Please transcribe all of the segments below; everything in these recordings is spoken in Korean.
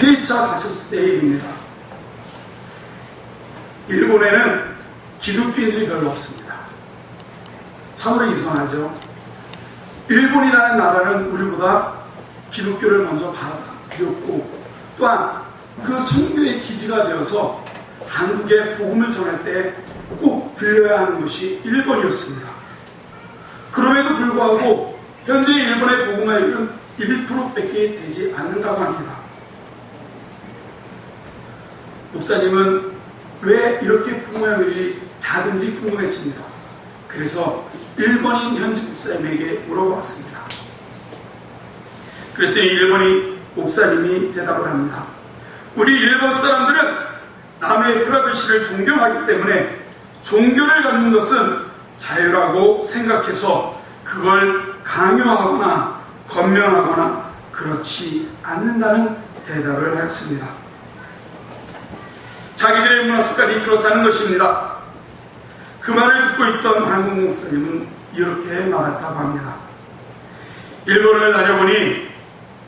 회차 가셨을 때의 일입니다. 일본에는 기독교인들이 별로 없습니다. 참으로 이상하죠. 일본이라는 나라는 우리보다 기독교를 먼저 받아들였고 또한 그 선교의 기지가 되어서 한국에 복음을 전할 때 꼭 들려야 하는 것이 일본이었습니다. 그럼에도 불구하고 현재 일본의 복음화율은 1%밖에 되지 않는다고 합니다. 목사님은 왜 이렇게 복음화율이 작은지 궁금했습니다. 그래서 일본인 현지 목사님에게 물어봤습니다. 그랬더니 일본인 목사님이 대답을 합니다. 우리 일본 사람들은 남의 프라이버시를 존경하기 때문에 종교를 갖는 것은 자유라고 생각해서 그걸 강요하거나 건면하거나 그렇지 않는다는 대답을 하였습니다. 자기들의 문화 습관이 그렇다는 것입니다. 그 말을 듣고 있던 한국 목사님은 이렇게 말했다고 합니다. 일본을 다녀보니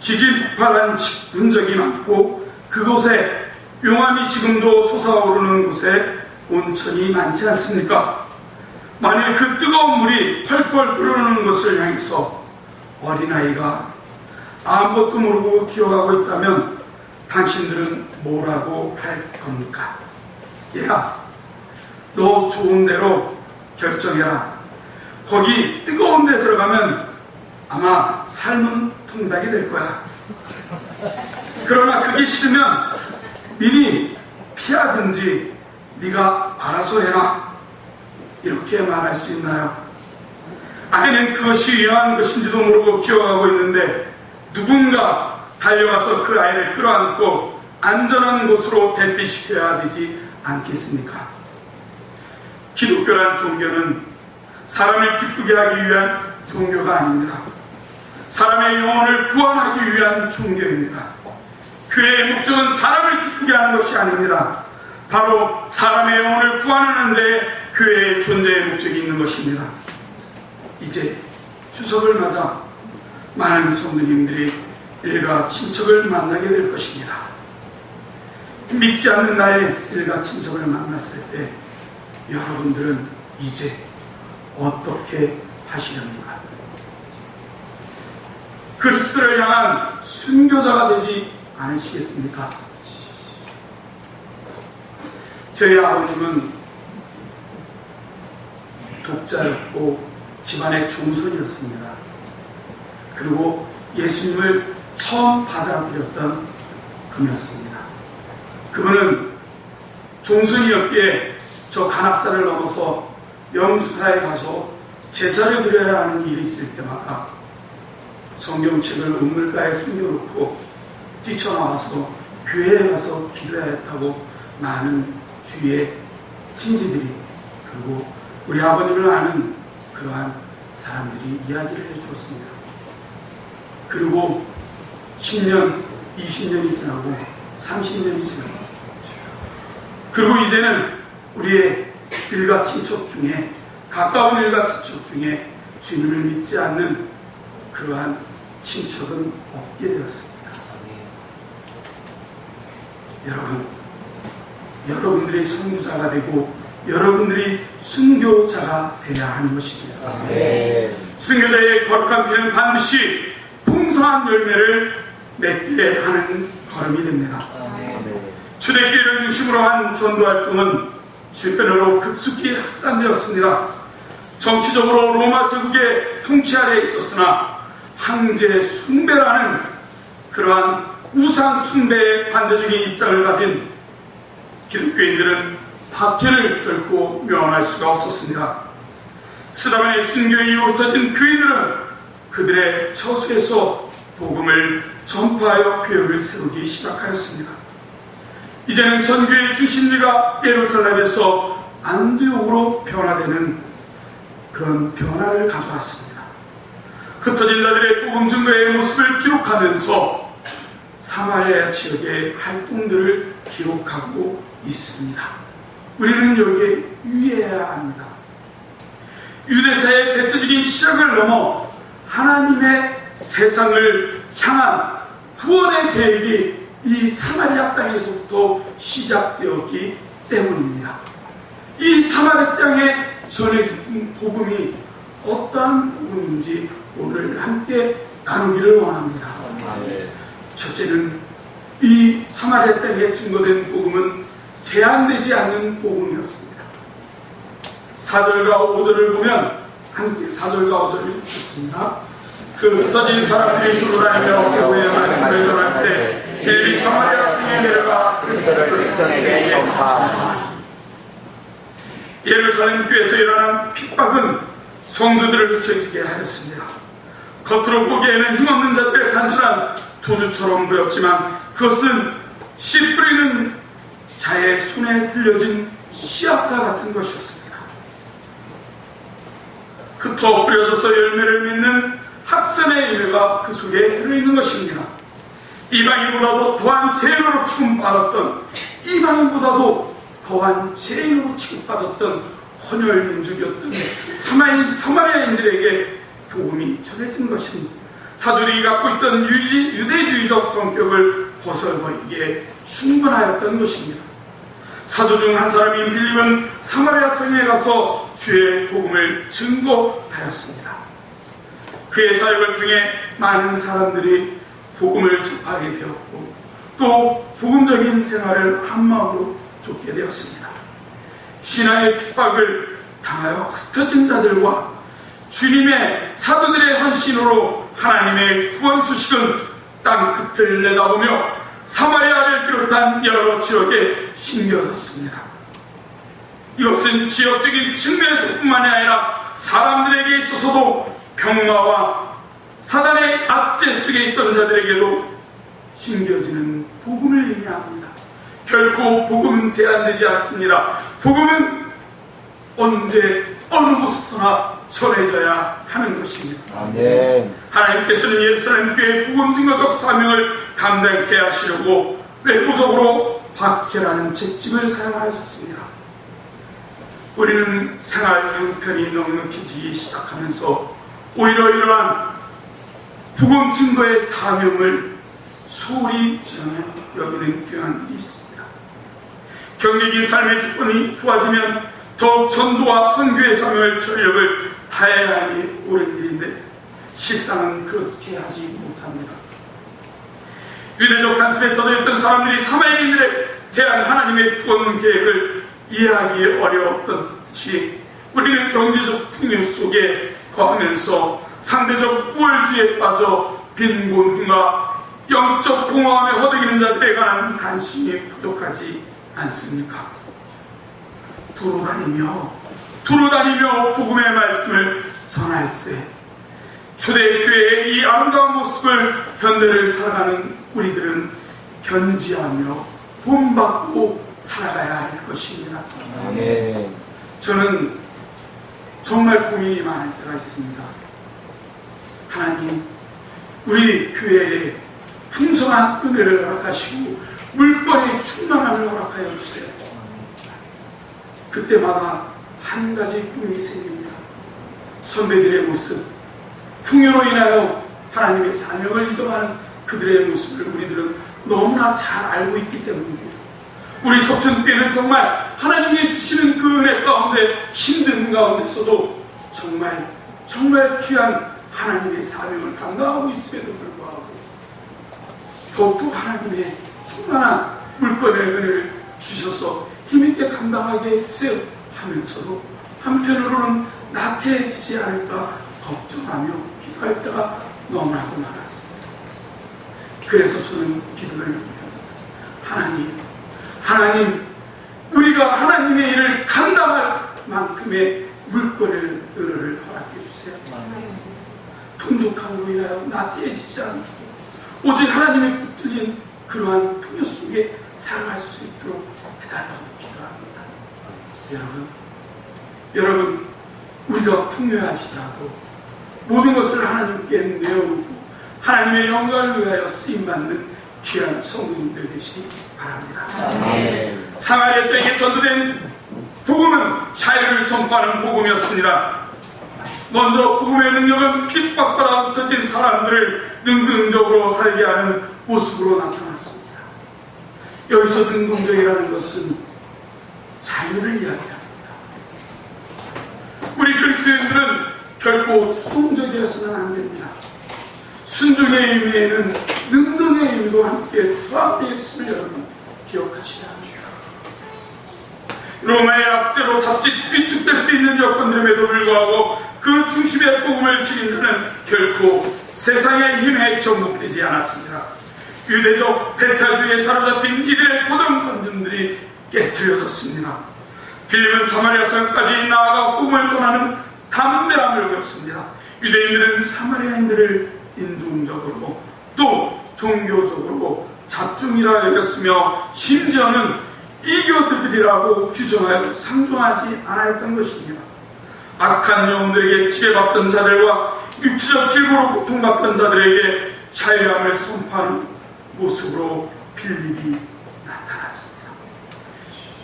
지진 폭발한 흔적이 많고 그곳에 용암이 지금도 솟아오르는 곳에 온천이 많지 않습니까? 만일 그 뜨거운 물이 펄펄 끓어오는 것을 향해서 어린아이가 아무것도 모르고 기어가고 있다면 당신들은 뭐라고 할 겁니까? 얘가 너 좋은 대로 결정해라. 거기 뜨거운 데 들어가면 아마 삶은 통닭이 될 거야. 그러나 그게 싫으면 미리 피하든지 네가 알아서 해라. 이렇게 말할 수 있나요? 아이는 그것이 위험한 것인지도 모르고 기어가고 있는데 누군가 달려가서 그 아이를 끌어안고 안전한 곳으로 대피시켜야 되지 않겠습니까? 기독교란 종교는 사람을 기쁘게 하기 위한 종교가 아닙니다. 사람의 영혼을 구원하기 위한 종교입니다. 교회의 목적은 사람을 기쁘게 하는 것이 아닙니다. 바로 사람의 영혼을 구원하는 데 교회의 존재의 목적이 있는 것입니다. 이제 추석을 맞아 많은 성도님들이 일가 친척을 만나게 될 것입니다. 믿지 않는 나의 일가 친척을 만났을 때 여러분들은 이제 어떻게 하시렵니까? 그리스도를 향한 순교자가 되지 않으시겠습니까? 저희 아버님은 독자였고 집안의 종손이었습니다. 그리고 예수님을 처음 받아들였던 분이었습니다. 그분은 종손이었기에 저 간악산을 넘어서 영수사에 가서 제사를 드려야 하는 일이 있을 때마다 성경책을 우물가에 숨겨놓고 뛰쳐나와서 교회에 가서 기도해야 했다고 많은 뒤에 친지들이 그리고 우리 아버님을 아는 그러한 사람들이 이야기를 해주었습니다. 그리고 10년, 20년이 지나고 30년이 지나고 그리고 이제는 우리의 일가 친척 중에 가까운 일가 친척 중에 주님을 믿지 않는 그러한 친척은 없게 되었습니다. 여러분, 여러분들이 선구자가 되고 여러분들이 순교자가 되어야 하는 것입니다. 네. 순교자의 거룩한 피는 반드시 풍성한 열매를 맺게 하는 걸음이 됩니다. 초대교회를 중심으로 한 전도 활동은 주변으로 급속히 확산되었습니다. 정치적으로 로마 제국의 통치 아래에 있었으나 황제 숭배라는 그러한 우상 숭배에 반대적인 입장을 가진 기독교인들은 박해를 결코 면할 수가 없었습니다. 스다반의 순교 이후 흩어진 교인들은 그들의 처소에서 복음을 전파하여 교회를 세우기 시작하였습니다. 이제는 선교의 중심지가 예루살렘에서 안디옥으로 변화되는 그런 변화를 가져왔습니다. 흩어진 자들의 복음 증거의 모습을 기록하면서 사마리아 지역의 활동들을 기록하고 있습니다. 우리는 여기에 유의해야 합니다. 유대사의 배트적인 시작을 넘어 하나님의 세상을 향한 구원의 계획이 이 사마리아 땅에서부터 시작되었기 때문입니다. 이 사마리아 땅에 전해진 복음이 어떠한 복음인지 오늘 함께 나누기를 원합니다. 첫째는 이 사마리아 땅에 증거된 복음은 제한되지 않는 복음이었습니다. 4절과 5절을 보면 함께 4절과 5절을 읽겠습니다. 그 흩어진 사람들이 돌아다니며 교회의 말씀을 전할 때 빌리 사마리아 성에 내려가 그리스도를 백성에게 전파 예루살렘 교회에서 일어난 핍박은 성도들을 흩어지게 하였습니다. 겉으로 보기에는 힘없는 자들의 단순한 도주처럼 보였지만 그것은 씨 뿌리는 자의 손에 들려진 씨앗과 같은 것이었습니다. 흩어 뿌려져서 열매를 맺는 학선의 일회가 그 속에 들어있는 것입니다. 이방인보다도 더한 죄인으로 취급받았던 이방인보다도 더한 죄인으로 취급받았던 헌혈 민족이었던 사마리, 사마리아인들에게 복음이 전해진 것입니다. 사도들이 갖고 있던 유지, 유대주의적 성격을 벗어버리기에 충분하였던 것입니다. 사도 중 한 사람인 빌립은 사마리아 성에 가서 주의 복음을 증거하였습니다. 그의 사역을 통해 많은 사람들이 복음을 접하게 되었고 또 복음적인 생활을 한마음으로 쫓게 되었습니다. 신화의 핍박을 당하여 흩어진 자들과 주님의 사도들의 헌신으로 하나님의 구원 소식은 땅 끝을 내다보며 사마리아를 비롯한 여러 지역에 심겨졌습니다. 이것은 지역적인 측면에서뿐만이 아니라 사람들에게 있어서도 병마와 사단의 압제 속에 있던 자들에게도 심겨지는 복음을 의미합니다. 결코 복음은 제한되지 않습니다. 복음은 언제 어느 곳에서나 전해져야 하는 것입니다. 아멘 하나님께서는 예루살렘 교회 복음 증거적 사명을 감당케 하시려고 외부적으로 박해라는 채찍을 사용하셨습니다. 우리는 생활 형편이 넉넉해지기 시작하면서 오히려 이러한 복음 증거의 사명을 소홀히 여기는 교양들이 있습니다. 경제적인 삶의 조건이 좋아지면 더욱 전도와 선교의 사명을 전력을 다해야 하니 옳은 일인데 실상은 그렇게 하지 못합니다. 유대적 단습에 젖어있던 사람들이 사마리인들에 대한 하나님의 구원 계획을 이해하기 어려웠던 듯이 우리는 경제적 풍요 속에 거하면서 상대적 우월주의에 빠져 빈곤과 영적 공허함에 허덕이는 자들에 관한 관심이 부족하지 않습니까? 두루 다니며 두루 다니며 복음의 말씀을 전할세 초대교회의 이 아름다운 모습을 현대를 살아가는 우리들은 견지하며 본받고 살아가야 할 것입니다. 아멘 저는 정말 고민이 많을 때가 있습니다. 하나님, 우리 교회에 풍성한 은혜를 허락하시고 물건의 충만함을 허락하여 주세요. 그때마다 한 가지 고민이 생깁니다. 선배들의 모습, 풍요로 인하여 하나님의 사명을 잊어가는 그들의 모습을 우리들은 너무나 잘 알고 있기 때문입니다. 우리 소천교회는 정말 하나님이 주시는 그 은혜 가운데 힘든 가운데서도 정말 정말 귀한 하나님의 사명을 감당하고 있음에도 불구하고 더욱더 하나님의 충만한 물건의 은혜를 주셔서 힘있게 감당하게 해주세요 하면서도 한편으로는 나태해지지 않을까 걱정하며 기도할 때가 너무나도 많았습니다. 그래서 저는 기도를 요구합니다. 하나님, 하나님, 우리가 하나님의 일을 감당할 만큼의 물건을 은혜를 허락해 주세요. 풍족함으로 인하여 나태해지지 않고 오직 하나님의 붙들린 그러한 풍요 속에 살아갈 수 있도록 해달라고 기도합니다. 여러분, 여러분, 우리가 풍요하시다고 모든 것을 하나님께 내어놓고 하나님의 영광을 위하여 쓰임받는 귀한 성도님들 되시기 바랍니다. 사마리아 땅에 전도된 복음은 자유를 선포하는 복음이었습니다. 먼저 복음의 능력은 핍박받아 흩어진 사람들을 능동적으로 살게 하는 모습으로 나타났습니다. 여기서 능동적이라는 것은 자유를 이야기합니다. 우리 그리스도인들은 결코 수동적이어서는 안 됩니다. 순종의 의미에는 능동의 의미도 함께 포함되어 있음을 여러분 기억하셔야 합니다. 로마의 압제로 자칫 위축될 수 있는 여건들임에도 불구하고 그 중심의 복음을 지닌 자는 결코 세상의 힘에 정복되지 않았습니다. 유대적 대탈주의에 사로잡힌 이들의 고정 관념들이 깨뜨려졌습니다. 빌립은 사마리아 성까지 나아가 복음을 전하는 담대함을 보였습니다. 유대인들은 사마리아인들을 인종적으로 또 종교적으로 잡종이라 여겼으며 심지어는 이교들이라고 규정하여 상종하지 않았던 것입니다. 악한 영혼들에게 지배받던 자들과 육체적 질고로 고통받던 자들에게 자유함을 선포하는 모습으로 빌립이 나타났습니다.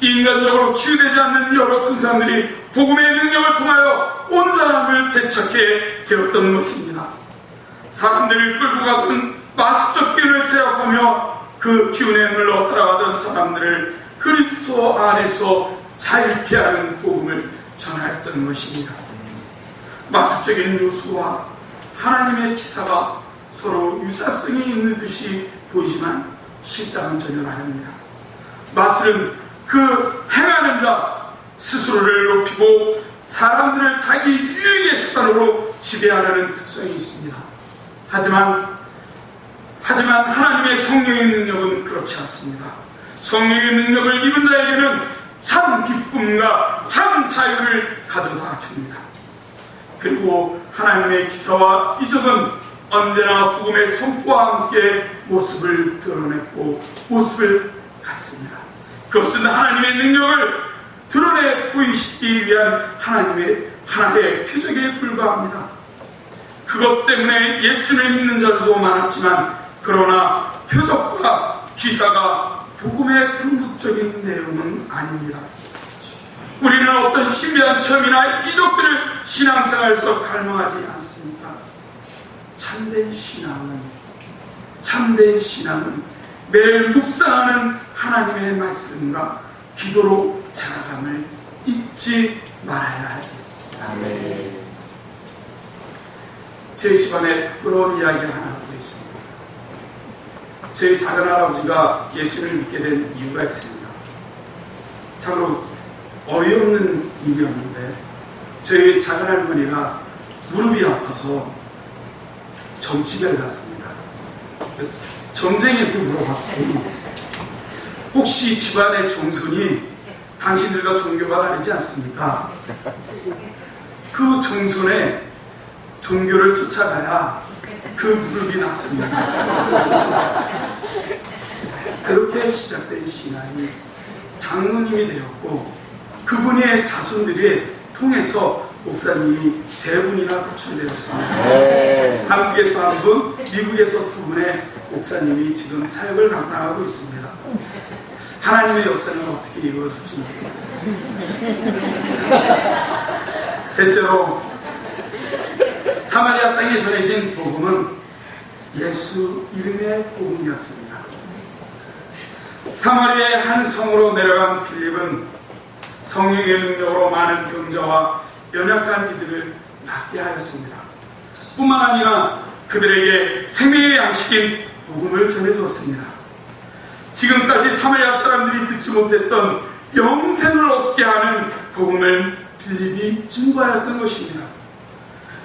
인간적으로 치유되지 않는 여러 증상들이 복음의 능력을 통하여 온 사람을 되찾게 되었던 것입니다. 사람들을 끌고 가던 마술적 기운을 제압하며 그 기운에 눌러 따라가던 사람들을 그리스도 안에서 자유케 하는 복음을 전하였던 것입니다. 마술적인 요소와 하나님의 기사가 서로 유사성이 있는 듯이 보이지만 실상은 전혀 다릅니다. 마술은 그 행하는 자 스스로를 높이고 사람들을 자기 유익의 수단으로 지배하려는 특성이 있습니다. 하지만 하지만 하나님의 성령의 능력은 그렇지 않습니다. 성령의 능력을 입은 자에게는 참 기쁨과 참 자유를 가져다 줍니다. 그리고 하나님의 기사와 이적은 언제나 복음의 선포와 함께 모습을 드러냈고 모습을 갖습니다. 그것은 하나님의 능력을 드러내 보이시기 위한 하나님의 하나의 표적에 불과합니다. 그것 때문에 예수를 믿는 자들도 많았지만 그러나 표적과 기사가 복음의 궁극적인 내용은 아닙니다. 우리는 어떤 신비한 체험이나 이적들을 신앙생활에서 갈망하지 않습니까? 참된 신앙은 참된 신앙은 매일 묵상하는 하나님의 말씀과 기도로 자라감을 잊지 말아야 하겠습니다. 아멘. 제 집안에 부끄러운 이야기 하나. 제 작은 할아버지가 예수를 믿게 된 이유가 있습니다. 참으로 어이없는 일이었는데 저희 작은 할머니가 무릎이 아파서 정치배를 갔습니다. 점쟁이한테 물어봤더니 혹시 집안의 정손이 당신들과 종교가 다르지 않습니까? 그 정손에 종교를 쫓아가야 그 무릎이 낫습니다. 그렇게 시작된 신앙이 장로님이 되었고 그분의 자손들이 통해서 목사님이 세 분이나 구출되었습니다. 네. 한국에서 한 분, 미국에서 두 분의 목사님이 지금 사역을 감당하고 있습니다. 하나님의 역사는 어떻게 이루어질지 모릅니다. 셋째로 사마리아 땅에 전해진 복음은 예수 이름의 복음이었습니다. 사마리아의 한 성으로 내려간 필립은 성령의 능력으로 많은 병자와 연약한 이들을 낫게 하였습니다. 뿐만 아니라 그들에게 생명의 양식인 복음을 전해주었습니다. 지금까지 사마리아 사람들이 듣지 못했던 영생을 얻게 하는 복음을 필립이 증거하였던 것입니다.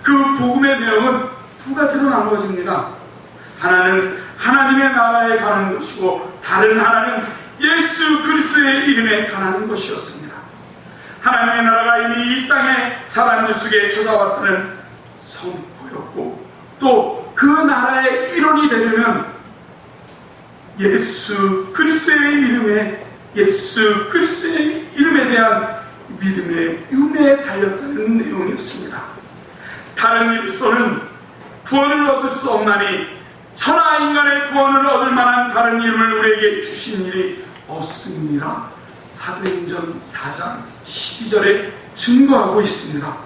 그 복음의 내용은 두 가지로 나누어집니다. 하나는 하나님의 나라에 관한 것이고 다른 하나는 예수 그리스도의 이름에 관한 것이었습니다. 하나님의 나라가 이미 이 땅에 사람들 속에 찾아왔다는 선포였고 또 그 나라의 일원이 되려면 예수 그리스도의 이름에 예수 그리스도의 이름에 대한 믿음의 윤회에 달렸다는 내용이었습니다. 다른 이로서는 구원을 얻을 수 없나니 천하 인간의 구원을 얻을 만한 다른 이름을 우리에게 주신 일이 없습니다. 사도행전 4장 12절에 증거하고 있습니다.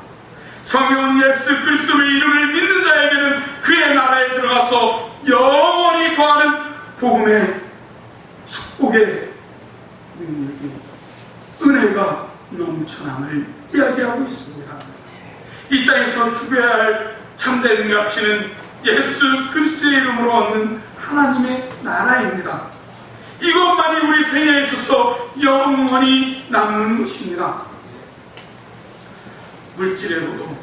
성경은 예수 그리스도의 이름을 믿는 자에게는 그의 나라에 들어가서 영원히 거하는 복음의 축복 축복의 능력이 은혜가 넘쳐남을 이야기하고 있습니다. 이 땅에서 죽여야 할 참된 가치는 예수 그리스도의 이름으로 얻는 하나님의 나라입니다. 이것만이 우리 생애에 있어서 영원히 남는 것입니다. 물질에로도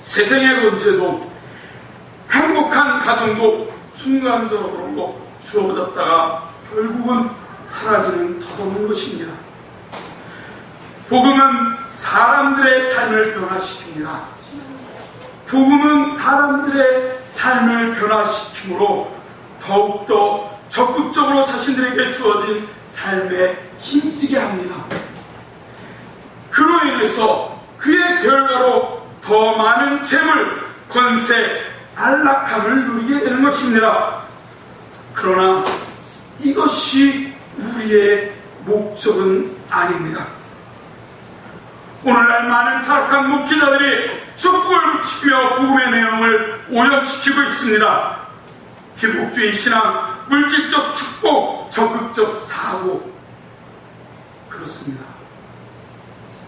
세상의 건세도 행복한 가정도 순간적으로 주어졌다가 결국은 사라지는 덧없는 것입니다. 복음은 사람들의 삶을 변화시킵니다. 복음은 사람들의 삶을 변화시키므로 더욱더 적극적으로 자신들에게 주어진 삶에 힘쓰게 합니다. 그로 인해서 그의 결과로 더 많은 재물, 권세, 안락함을 누리게 되는 것입니다. 그러나 이것이 우리의 목적은 아닙니다. 오늘날 많은 타락한 목회자들이 축복을 붙이며 복음의 내용을 오염시키고 있습니다. 기복주의 신앙, 물질적 축복, 적극적 사고 그렇습니다.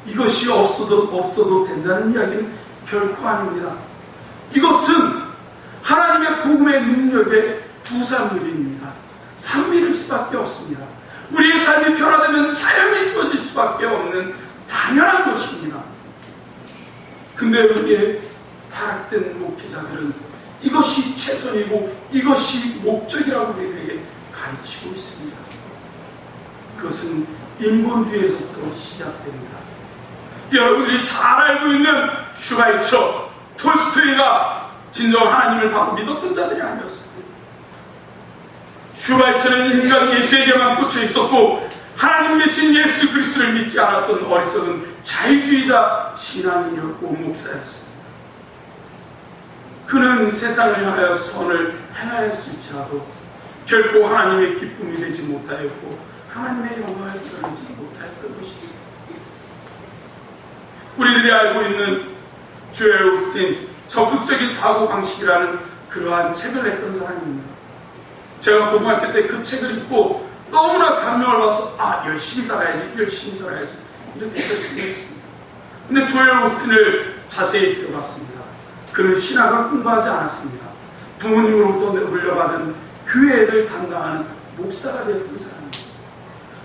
이것이 없어도 없어도 된다는 이야기는 결코 아닙니다. 이것은 하나님의 복음의 능력의 부산물입니다. 산미일 수밖에 없습니다. 우리의 삶이 변화되면 자연히 주어질 수밖에 없는 당연한 것입니다. 근데 우리의 타락된 목회자들은 이것이 최선이고 이것이 목적이라고 우리에게 가르치고 있습니다. 그것은 인본주의에서부터 시작됩니다. 여러분들이 잘 알고 있는 슈바이처, 톨스토이가 진정 하나님을 바로 믿었던 자들이 아니었습니다. 슈바이처는 인간 예수에게만 꽂혀 있었고 하나님 대신 예수 그리스도를 믿지 않았던 어리석은 자유주의자 신앙인이었고 목사였습니다. 그는 세상을 향하여 선을 행하였을 지라도 결코 하나님의 기쁨이 되지 못하였고 하나님의 영광을 드러내지 못하였던 것입니다. 우리들이 알고 있는 주엘 오스틴 적극적인 사고 방식이라는 그러한 책을 냈던 사람입니다. 제가 고등학교 때 그 책을 읽고 너무나 감명을 받아서 아 열심히 살아야지 열심히 살아야지 이렇게 결심했습니다. 근데 조엘 오스틴을 자세히 들어봤습니다. 그는 신학을 공부하지 않았습니다. 부모님으로부터 물려받은 교회를 담당하는 목사가 되었던 사람입니다.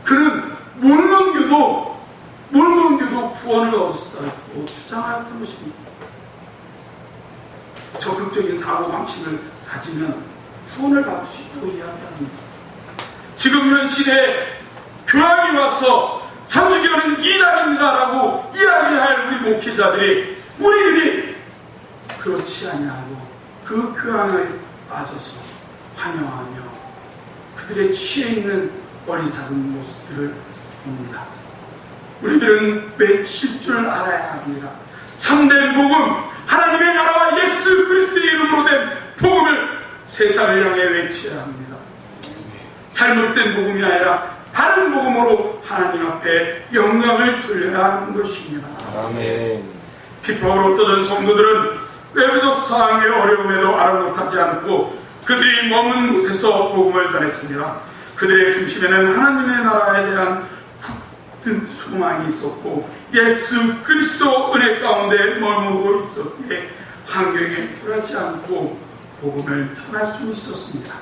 그는 몰몬교도 몰몬교도 구원을 얻었다고 주장하였던 것입니다. 적극적인 사고 방식을 가지면 구원을 받을 수 있다고 이야기합니다. 지금 현 시대에 교황이 와서 천주교는 이단입니다라고 이야기할 우리 목회자들이 우리들이 그렇지 아니하고 그 교황에 빠져서 환영하며 그들의 취해 있는 어리석은 모습들을 봅니다. 우리들은 맺힐 줄 알아야 합니다. 참된 복음, 하나님의 나라와 예수 그리스도의 이름으로 된 복음을 세상을 향해 외쳐야 합니다. 잘못된 복음이 아니라 다른 복음으로 하나님 앞에 영광을 돌려야 하는 것입니다. 아멘. 기뻐로 떠든 성도들은 외부적 상황의 어려움에도 아랑곳하지 않고 그들이 머문 곳에서 복음을 전했습니다. 그들의 중심에는 하나님의 나라에 대한 굳은 소망이 있었고 예수 그리스도 은혜 가운데 머무르고 있었기에 환경에 굴하지 않고 복음을 전할 수 있었습니다.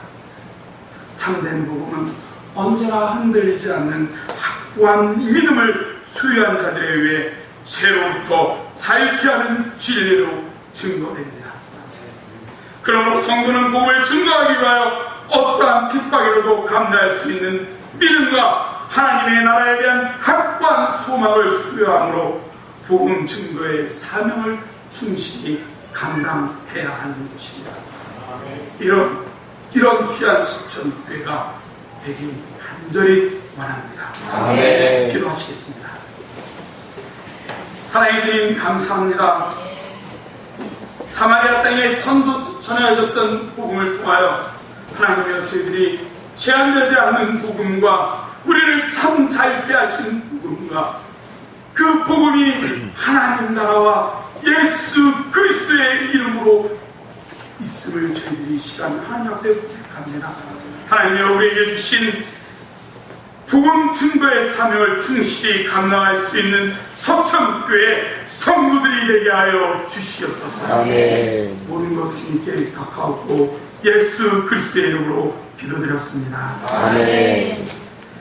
참된 복음은 언제나 흔들리지 않는 확고한 믿음을 소유한 자들에 의해 죄로부터 자유케 하는 진리로 증거됩니다. 그러므로 성도는 복음을 증거하기 위하여 어떠한 핍박이라도 감당할 수 있는 믿음과 하나님의 나라에 대한 확고한 소망을 수여함으로 복음 증거의 사명을 충실히 감당해야 하는 것입니다. 이런 이런 귀한 석천 교회가 되길 간절히 원합니다. 아멘. 기도하시겠습니다. 사랑해 주님 감사합니다. 사마리아 땅에 전도 전해졌던 복음을 통하여 하나님여 저희들이 제한되지 않는 복음과 우리를 참 자유케 하신 복음과 그 복음이 하나님 나라와 예수 그리스도의 이름으로 있음을 저희들이 이 시간 하나님 앞에 고백합니다. 하나님여 우리에게 주신 복음 증거의 사명을 충실히 감당할 수 있는 서천교회 성도들이 되게 하여 주시옵소서. 아멘. 모든 것 주님께 닥하고 예수 그리스도의 이름으로 기도드렸습니다. 아멘.